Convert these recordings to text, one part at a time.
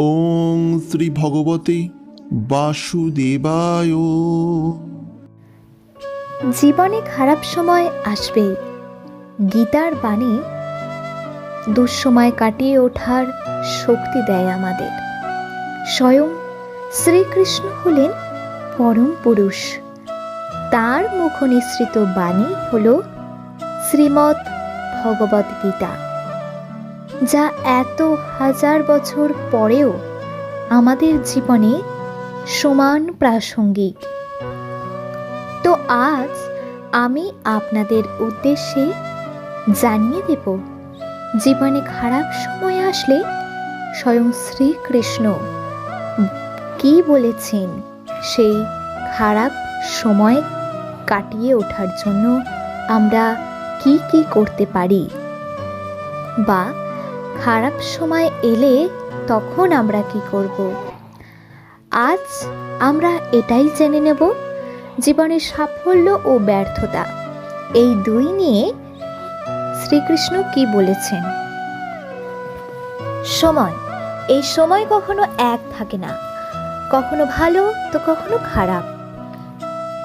ওং শ্রী ভগবতে বাসুদেবায়। জীবনে খারাপ সময় আসবেই। গীতার বাণী দুঃসময় কাটিয়ে ওঠার শক্তি দেয় আমাদের। স্বয়ং শ্রীকৃষ্ণ হলেন পরম পুরুষ। তার মুখ নিঃসৃত বাণী হল শ্রীমৎ ভগবদ্গীতা। গীতা যা এত হাজার বছর পরেও আমাদের জীবনে সমান প্রাসঙ্গিক। তো আজ আমি আপনাদের উদ্দেশ্যে জানিয়ে দেব, জীবনে খারাপ সময় আসলে স্বয়ং শ্রীকৃষ্ণ কি বলেছেন সেই খারাপ সময় কাটিয়ে ওঠার জন্য আমরা কি কি করতে পারি? বা খারাপ সময় এলে তখন আমরা কি করব? আজ আমরা এটাই জেনে নেব, জীবনের সাফল্য ও ব্যর্থতা। এই দুই নিয়ে শ্রীকৃষ্ণ কি বলেছেন? সময়। এই সময় কখনো এক থাকে না। কখনো ভালো, তো কখনো খারাপ।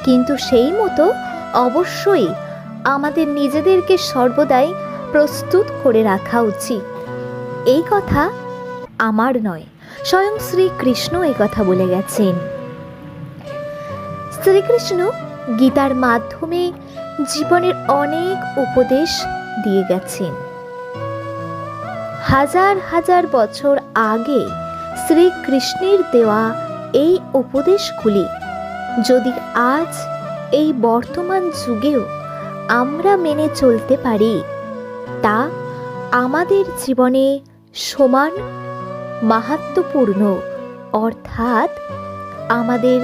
কিন্তু সেই মতো অবশ্যই আমাদের নিজেদেরকে সর্বদাই প্রস্তুত করে রাখা উচিত। এই কথা আমার নয়, স্বয়ং শ্রীকৃষ্ণ এই কথা বলে গেছেন। শ্রীকৃষ্ণ গীতার মাধ্যমে জীবনের অনেক উপদেশ দিয়ে গেছেন। হাজার হাজার বছর আগে শ্রীকৃষ্ণের দেওয়া এই উপদেশগুলি যদি আজ এই বর্তমান যুগেও আমরা মেনে চলতে পারি, তা আমাদের জীবনে সমান মাহাত্মপূর্ণ, অর্থাৎ আমাদের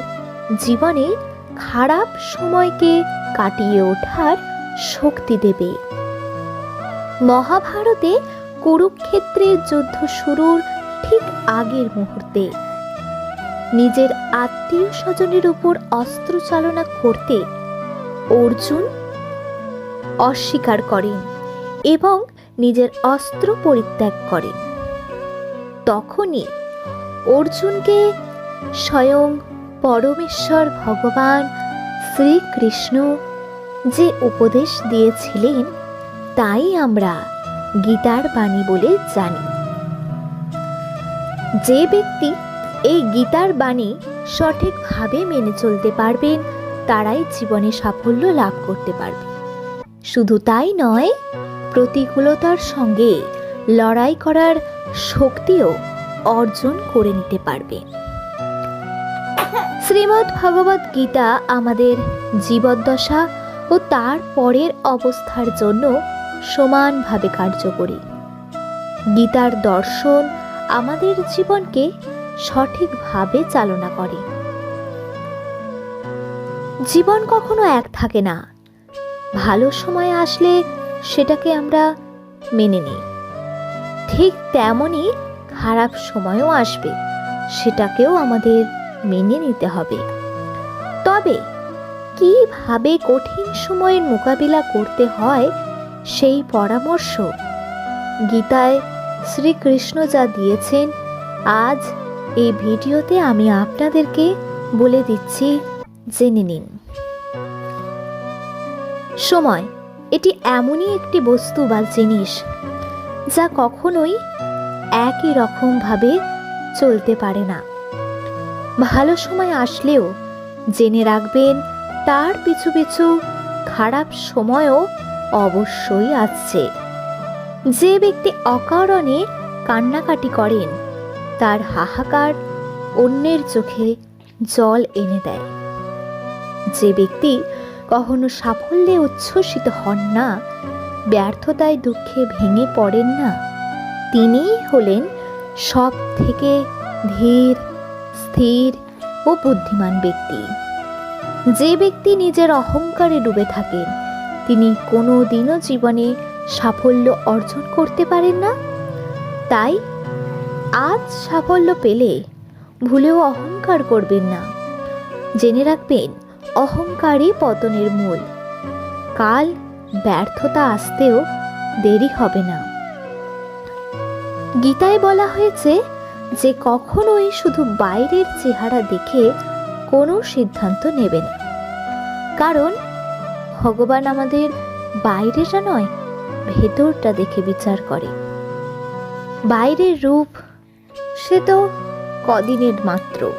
জীবনে খারাপ সময়কে কাটিয়ে ওঠার শক্তি দেবে। মহাভারতে কুরুক্ষেত্রের যুদ্ধ শুরুর ঠিক আগের মুহূর্তে নিজের আত্মীয় স্বজনের উপর অস্ত্র চালনা করতে অর্জুন অস্বীকার করেন এবং নিজের অস্ত্র পরিত্যাগ করেন তখনই অর্জুনকে স্বয়ং পরমেশ্বর ভগবান শ্রীকৃষ্ণ যে উপদেশ দিয়েছিলেন, তাই আমরা গীতার বাণী বলে জানি। যে ব্যক্তি এই গীতার বাণী সঠিকভাবে মেনে চলতে পারবেন, তারাই জীবনে সাফল্য লাভ করতে পারবে। শুধু তাই নয় প্রতিকূলতার সঙ্গে লড়াই করার শক্তিও অর্জন করে নিতে পারবে। শ্রীমদ্ ভগবত গীতা আমাদের জীবদ্দশা ও তার পরের অবস্থার জন্য সমানভাবে কার্যকরী। গীতার দর্শন আমাদের জীবনকে সঠিকভাবে চালনা করে। জীবন কখনো এক থাকে না। ভালো সময় আসলে সেটাকে আমরা মেনে নিই। ঠিক তেমনই খারাপ সময়ও আসবে, সেটাকেও আমাদের মেনে নিতে হবে। তবে কীভাবে কঠিন সময়ের মোকাবিলা করতে হয় সেই পরামর্শ গীতায় শ্রীকৃষ্ণ যা দিয়েছেন, আজ এই ভিডিওতে আমি আপনাদেরকে বলে দিচ্ছি, জেনে নিন। সময় এটি এমনই একটি বস্তু বা জিনিস যা কখনোই একই রকমভাবে চলতে পারে না। ভালো সময় আসলেও জেনে রাখবেন, তার পিছু পিছু খারাপ সময়ও অবশ্যই আসছে। যে ব্যক্তি অকারণে কান্নাকাটি করেন, তার হাহাকার অন্যের চোখে জল এনে দেয়। যে ব্যক্তি কখনো সাফল্যে উচ্ছ্বসিত হন না। ব্যর্থতায় দুঃখে ভেঙে পড়েন না। তিনিই হলেন সব থেকে ধীর, স্থির ও বুদ্ধিমান ব্যক্তি। যে ব্যক্তি নিজের অহংকারে ডুবে থাকেন, তিনি কোনো দিনও জীবনে সাফল্য অর্জন করতে পারেন না। তাই আজ সাফল্য পেলে ভুলেও অহংকার করবেন না। জেনে রাখবেন অহংকারই পতনের মূল। কাল ব্যর্থতা আসতেও দেরি হবে না। গীতায় বলা হয়েছে যে কখনোই শুধু বাইরের চেহারা দেখে কোনো সিদ্ধান্ত নেবে না। কারণ ভগবান আমাদের বাইরেটা নয়, ভেতরটা দেখে বিচার করে। বাইরের রূপ, সে তো কদিনের মাত্র।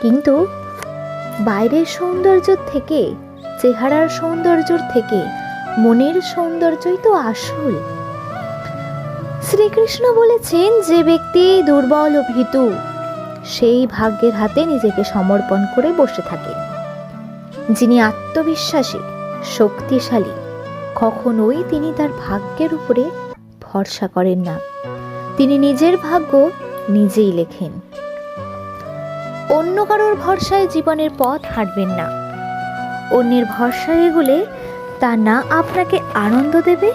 কিন্তু বাইরের সৌন্দর্য থেকে, চেহারার সৌন্দর্যর থেকে, মনের সৌন্দর্যই তো আসল। শ্রীকৃষ্ণ বলেছেন যে ব্যক্তি দুর্বল ও ভীতু, সেই ভাগ্যের হাতে নিজেকে সমর্পণ করে বসে থাকে। যিনি আত্মবিশ্বাসী, শক্তিশালী, কখনোই তিনি তার ভাগ্যের উপরে ভরসা করেন না। তিনি নিজের ভাগ্য নিজেই লেখেন। অন্য কারোর ভরসায় জীবনের পথ হাঁটবেন না। অন্যের ভরসায় এগুলে তা না আপনাকে আনন্দ দেবে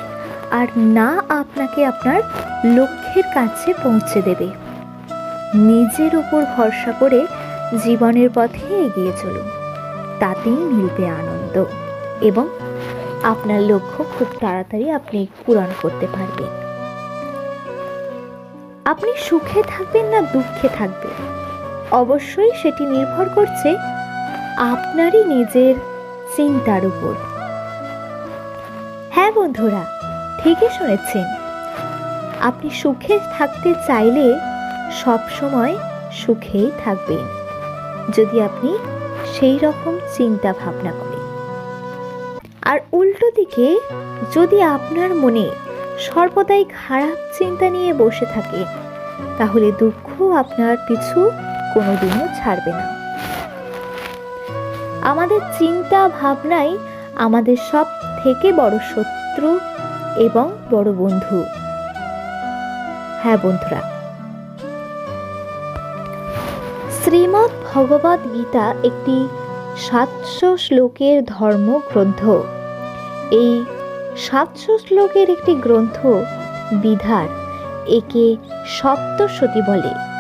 আর না আপনাকে আপনার লক্ষ্যের কাছে পৌঁছে দেবে। নিজের উপর ভরসা করে জীবনের পথে এগিয়ে চলুন। তাতেই মিলবে আনন্দ এবং আপনার লক্ষ্য খুব তাড়াতাড়ি আপনি পূরণ করতে পারবেন। আপনি সুখে থাকবেন না দুঃখে থাকবেন? অবশ্যই সেটি নির্ভর করছে আপনারই নিজের চিন্তার উপর। হ্যাঁ বন্ধুরা, ঠিকই শুনেছেন। আপনি সুখে থাকতে চাইলে সব সময় সুখেই থাকবেন, যদি আপনি সেই রকম চিন্তা ভাবনা করেন। আর উল্টো দিকে, যদি আপনার মনে সর্বদাই খারাপ চিন্তা নিয়ে বসে থাকে, তাহলে দুঃখ আপনার পিছু কোনোদিনও ছাড়বে না। আমাদের চিন্তা ভাবনাই আমাদের সব থেকে বড় শত্রু এবং বড় বন্ধু। হ্যাঁ বন্ধুরা। শ্রীমৎ ভগবদ গীতা একটি সাতশো শ্লোকের ধর্মগ্রন্থ। এই সাতশো শ্লোকের একটি গ্রন্থ বিধার একে সপ্তশতী বলে।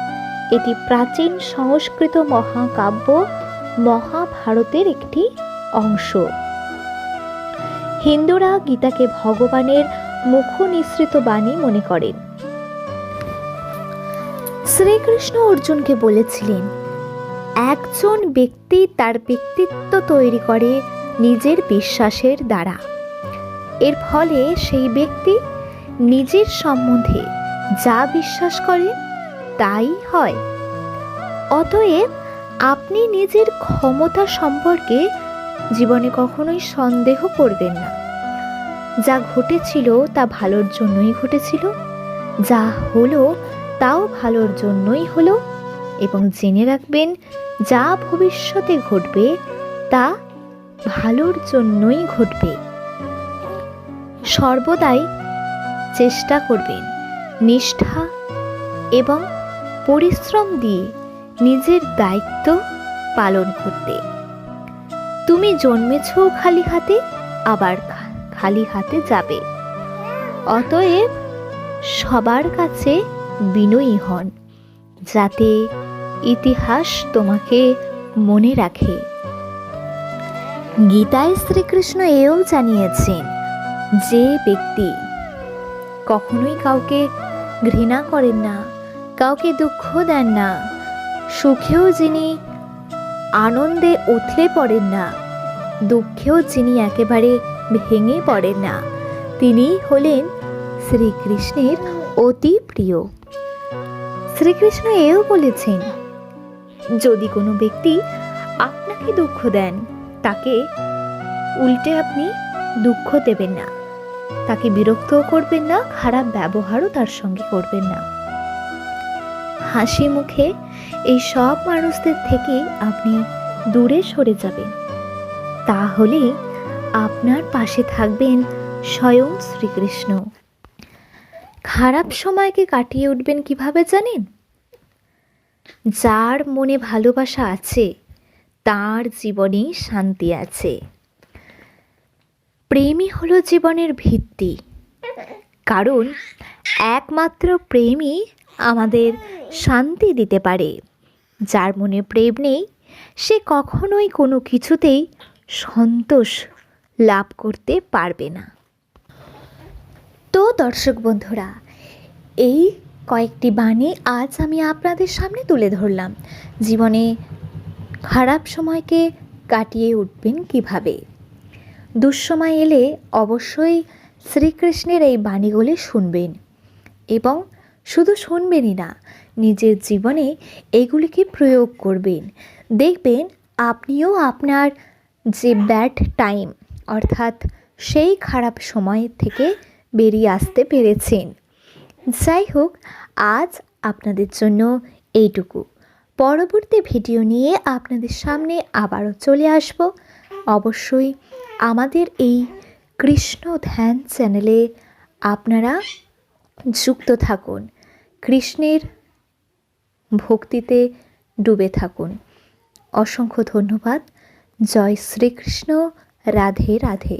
এটি প্রাচীন সংস্কৃত মহাকাব্য মহাভারতের একটি অংশ। হিন্দুরা গীতাকে ভগবানের মুখ নিঃসৃত বাণী মনে করেন। শ্রীকৃষ্ণ অর্জুনকে বলেছিলেন, একজন ব্যক্তি তার ব্যক্তিত্ব তৈরি করে নিজের বিশ্বাসের দ্বারা। এর ফলে সেই ব্যক্তি নিজের সম্বন্ধে যা বিশ্বাস করে তাই হয়। অতএব আপনি নিজের ক্ষমতা সম্পর্কে জীবনে কখনোই সন্দেহ করবেন না। যা ঘটেছিল তা ভালোর জন্যই ঘটেছিল, যা হলো তাও ভালোর জন্যই হলো এবং জেনে রাখবেন যা ভবিষ্যতে ঘটবে তা ভালোর জন্যই ঘটবে। সর্বদাই চেষ্টা করবেন নিষ্ঠা এবং পরিশ্রম দিয়ে নিজের দায়িত্ব পালন করতে। তুমি জন্মেছ খালি হাতে, আবার খালি হাতে যাবে। অতএব সবার কাছে বিনয়ী হন, যাতে ইতিহাস তোমাকে মনে রাখে। গীতায় শ্রীকৃষ্ণ এও জানিয়েছেন, যে ব্যক্তি কখনোই কাউকে ঘৃণা করেন না কাউকে দুঃখ দেন না। সুখেও যিনি আনন্দে উথলে পড়েন না, দুঃখেও যিনি একেবারে ভেঙে পড়েন না, তিনি হলেন শ্রীকৃষ্ণের অতি প্রিয়। শ্রীকৃষ্ণ এও বলেছেন, যদি কোনো ব্যক্তি আপনাকে দুঃখ দেন, তাকে উল্টে আপনি দুঃখ দেবেন না। তাকে বিরক্তও করবেন না, খারাপ ব্যবহারও তার সঙ্গে করবেন না। হাসি মুখে এই সব মানুষদের থেকে আপনি দূরে সরে যাবেন। তাহলে আপনার পাশে থাকবেন স্বয়ং শ্রীকৃষ্ণ। খারাপ সময়কে কাটিয়ে উঠবেন কীভাবে জানেন? যার মনে ভালোবাসা আছে, তার জীবনে শান্তি আছে। প্রেমই হলো জীবনের ভিত্তি। কারণ একমাত্র প্রেমই আমাদের শান্তি দিতে পারে। যার মনে প্রেম নেই, সে কখনোই কোনো কিছুতেই সন্তোষ লাভ করতে পারবে না। তো দর্শক বন্ধুরা, এই কয়েকটি বাণী আজ আমি আপনাদের সামনে তুলে ধরলাম। জীবনে খারাপ সময়কে কাটিয়ে উঠবেন কীভাবে? দুঃসময় এলে অবশ্যই শ্রীকৃষ্ণের এই বাণীগুলি শুনবেন এবং শুধু শুনবেনই না, নিজের জীবনে এগুলিকে প্রয়োগ করবেন। দেখবেন আপনিও আপনার যে ব্যাড টাইম, অর্থাৎ সেই খারাপ সময় থেকে বেরিয়ে আসতে পেরেছেন। যাই হোক, আজ আপনাদের জন্য এইটুকু। পরবর্তী ভিডিও নিয়ে আপনাদের সামনে আবারও চলে আসব। অবশ্যই আমাদের এই কৃষ্ণ ধ্যান চ্যানেলে আপনারা যুক্ত থাকুন। কৃষ্ণের ভক্তিতে ডুবে থাকুন। অসংখ্য ধন্যবাদ। জয় শ্রীকৃষ্ণ। রাধে রাধে।